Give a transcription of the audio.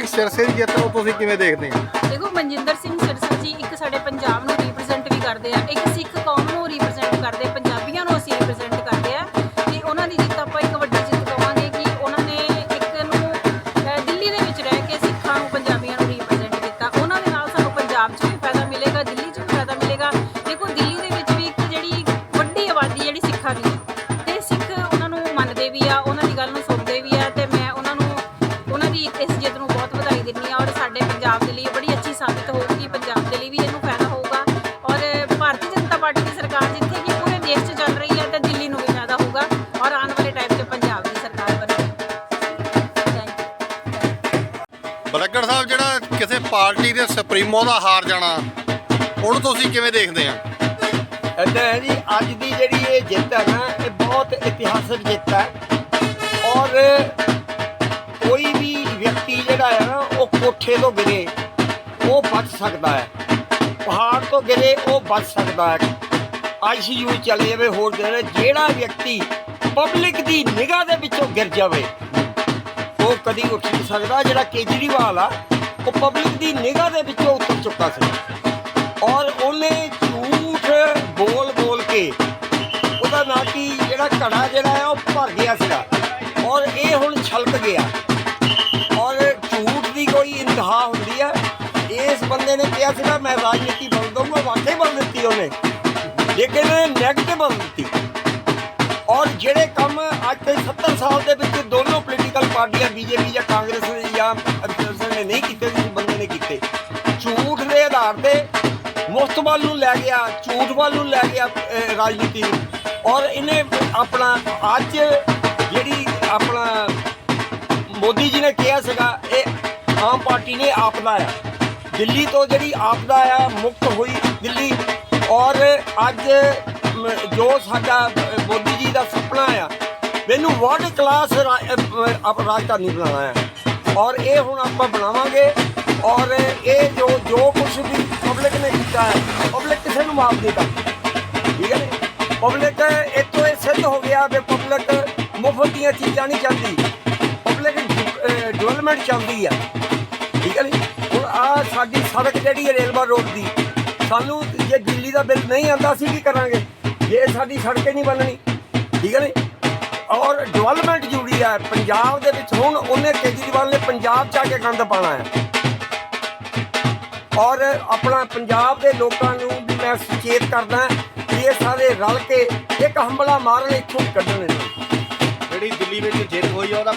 ਸਿੰਘ ਸਿਰਸੇ ਦੀ ਜਿੱਤ ਨੂੰ ਤੁਸੀਂ ਕਿਵੇਂ ਦੇਖਦੇ ਹੋ? ਦੇਖੋ ਮਨਜਿੰਦਰ ਸਿੰਘ ਸਿਰਸਾ ਜੀ ਇੱਕ ਸਾਡੇ ਪੰਜਾਬ ਨੂੰ ਰਿਪਰੈਜ਼ੈਂਟ ਵੀ ਕਰਦੇ ਆ, ਇੱਕ ਸਿੱਖ ਕੌਮ ਨੂੰ ਰਿਪਰੈਜ਼ੈਂਟ ਪਾਰਟੀ ਦੇ ਸੁਪਰੀਮੋ ਦਾ ਹਾਰ ਜਾਣਾ। ਉਹਨੂੰ ਤੁਸੀਂ ਕਿਵੇਂ ਦੇਖਦੇ ਆ? ਇੱਦਾਂ ਹੈ ਜੀ, ਅੱਜ ਦੀ ਜਿਹੜੀ ਇਹ ਜਿੱਤ ਹੈ ਨਾ, ਇਹ ਬਹੁਤ ਇਤਿਹਾਸਕ ਜਿੱਤ ਹੈ। ਔਰ ਕੋਈ ਵੀ ਵਿਅਕਤੀ ਜਿਹੜਾ ਹੈ ਨਾ, ਉਹ ਕੋਠੇ ਤੋਂ ਗਿਰੇ, ਉਹ ਬਚ ਸਕਦਾ ਹੈ। ਪਹਾੜ ਤੋਂ ਗਿਰੇ, ਉਹ ਬਚ ਸਕਦਾ ਹੈ। ਆਈਸੀਯੂ ਚਲੇ ਜਾਵੇ, ਹੋਰ ਜਿਹੜੇ, ਜਿਹੜਾ ਵਿਅਕਤੀ ਪਬਲਿਕ ਦੀ ਨਿਗਾਹ ਦੇ ਵਿੱਚੋਂ ਗਿਰ ਜਾਵੇ, ਉਹ ਕਦੀ ਉੱਠ ਨਹੀਂ ਸਕਦਾ। ਜਿਹੜਾ ਕੇਜਰੀਵਾਲ ਆ ਉਹ ਪਬਲਿਕ ਦੀ ਨਿਗਾਹ ਦੇ ਵਿੱਚੋਂ ਉਤਰ ਚੁੱਕਾ ਸੀ। ਔਰ ਉਹਨੇ ਝੂਠ ਬੋਲ ਬੋਲ ਕੇ ਉਹਦਾ ਨਾਂ ਕੀ, ਜਿਹੜਾ ਘੜਾ ਜਿਹੜਾ ਹੈ, ਉਹ ਭਰ ਗਿਆ ਸੀਗਾ। ਔਰ ਇਹ ਹੁਣ ਛਲਕ ਗਿਆ। ਔਰ ਝੂਠ ਦੀ ਕੋਈ ਇੰਤਹਾ ਹੁੰਦੀ ਹੈ ਇਸ ਬੰਦੇ ਨੇ ਕਿਹਾ ਸੀਗਾ, ਮੈਂ ਰਾਜਨੀਤੀ ਬਦਲ ਦਊਂਗਾ ਵਾਕਈ ਬਦਲ ਦਿੱਤੀ ਉਹਨੇ। ਲੇਕਿਨ ਨੈਗੇਟਿਵ ਬਦਲ ਦਿੱਤੀ। ਔਰ ਜਿਹੜੇ ਕੰਮ ਅੱਜ ਤੇ 70 ਸਾਲ ਦੇ ਵਿੱਚ ਦੋਨੋਂ ਪੋਲੀਟੀਕਲ ਪਾਰਟੀਆਂ ਬੀਜੇਪੀ ਜਾਂ ਕਾਂਗਰਸ ਨੇ ਜਾਂ ਅਕਾਲੀ ਨੇ ਨਹੀਂ ਕੀਤੇ ਇਸ ਬੰਦੇ ਨੇ ਕੀਤੇ, ਝੂਠ ਦੇ ਆਧਾਰ ਤੇ ਮੁਫਤ ਵੱਲ ਨੂੰ ਲੈ ਗਿਆ, ਝੂਠ ਵੱਲ ਨੂੰ ਲੈ ਗਿਆ ਰਾਜਨੀਤੀ ਨੂੰ। ਔਰ ਇਹਨੇ ਆਪਣਾ, ਅੱਜ ਜਿਹੜੀ ਆਪਣਾ ਮੋਦੀ ਜੀ ਨੇ ਕਿਹਾ ਸੀਗਾ, ਇਹ ਆਮ ਪਾਰਟੀ ਨੇ ਆਪਦਾ ਆ। ਦਿੱਲੀ ਤੋਂ ਜਿਹੜੀ ਆਪਦਾ ਆ, ਮੁਕਤ ਹੋਈ ਦਿੱਲੀ। ਔਰ ਅੱਜ ਜੋ ਸਾਡਾ ਮੋਦੀ ਜੀ ਦਾ ਸੁਪਨਾ ਆ, ਮੈਨੂੰ ਵਰਲਡ ਕਲਾਸ ਰਾਜਧਾਨੀ ਬਣਾਉਣਾ ਹੈ ਔਰ ਇਹ ਹੁਣ ਆਪਾਂ ਬਣਾਵਾਂਗੇ, ਔਰ ਇਹ ਜੋ ਜੋ ਕੁਝ ਵੀ ਪਬਲਿਕ ਨੇ ਕੀਤਾ ਹੈ ਪਬਲਿਕ ਕਿਸੇ ਨੂੰ ਮਾਫ ਨਹੀਂ ਕਰਦੀ। ਠੀਕ ਹੈ ਨੇ? ਪਬਲਿਕ ਇਹ ਤੋਂ ਇਹ ਸਿੱਧ ਹੋ ਗਿਆ ਕਿ ਪਬਲਿਕ ਮੁਫਤ ਦੀਆਂ ਚੀਜ਼ਾਂ ਨਹੀਂ ਚਾਹੁੰਦੀ। ਪਬਲਿਕ ਡਿਵੈਲਪਮੈਂਟ ਚਾਹੁੰਦੀ ਆ। ਠੀਕ ਹੈ ਜੀ ਹੁਣ ਆ ਸਾਡੀ ਸੜਕ ਜਿਹੜੀ ਹੈ ਰੇਲਵਾ ਰੋਡ ਦੀ, ਸਾਨੂੰ ਜੇ ਦਿੱਲੀ ਦਾ ਬਿੱਲ ਨਹੀਂ ਆਉਂਦਾ ਅਸੀਂ ਕੀ ਕਰਾਂਗੇ? ਜੇ ਸਾਡੀ ਸੜਕ ਨਹੀਂ ਬਣਨੀ ਠੀਕ ਹੈ ਨੀ? ਔਰ ਡਿਵੈਲਪਮੈਂਟ ਜ਼ਰੂਰੀ ਹੈ। ਪੰਜਾਬ ਦੇ ਵਿੱਚ ਹੁਣ ਉਹਨੇ ਕੇਜਰੀਵਾਲ ਨੇ ਪੰਜਾਬ ਚ ਆ ਕੇ ਗੰਦ ਪਾਣਾ ਹੈ। ਔਰ ਆਪਣਾ ਪੰਜਾਬ ਦੇ ਲੋਕਾਂ ਨੂੰ ਵੀ ਮੈਂ ਸੁਚੇਤ ਕਰਦਾ ਕਿ ਇਹ ਸਾਰੇ ਰਲ ਕੇ ਇੱਕ ਹੰਬਲਾ ਮਾਰਨ ਇੱਥੋਂ ਕੱਢਣ ਨੇ ਜਿਹੜੀ ਦਿੱਲੀ ਵਿੱਚ ਜਿੱਤ ਹੋਈ ਆ, ਉਹਦਾ